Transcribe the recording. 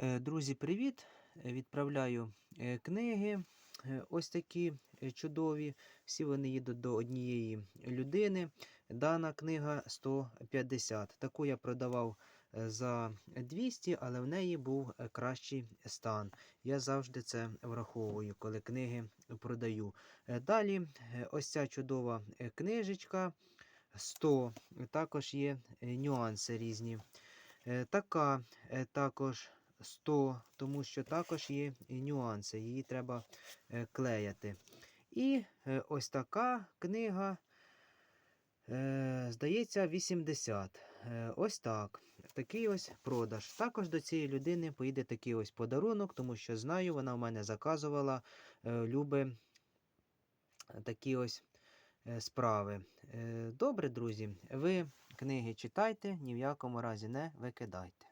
Е, Друзі, привіт! Е, Відправляю е, книги. Ось такі чудові. Всі вони їдуть до однієї людини. Дана книга 150. Таку я продавав за 200, але в неї був кращий стан. Я завжди це враховую, коли книги продаю. Далі, ось ця чудова книжечка 100. Також є нюанси різні. Така також 100, тому що також є нюанси, її треба е, клеяти. І е, ось така книга, е, здається, 80. Е, Ось так. Такий ось продаж. Також до цієї людини поїде такий ось подарунок, тому що знаю, вона в мене заказувала, е, любить такі ось справи. Добре, друзі, ви книги читайте, ні в якому разі не викидайте.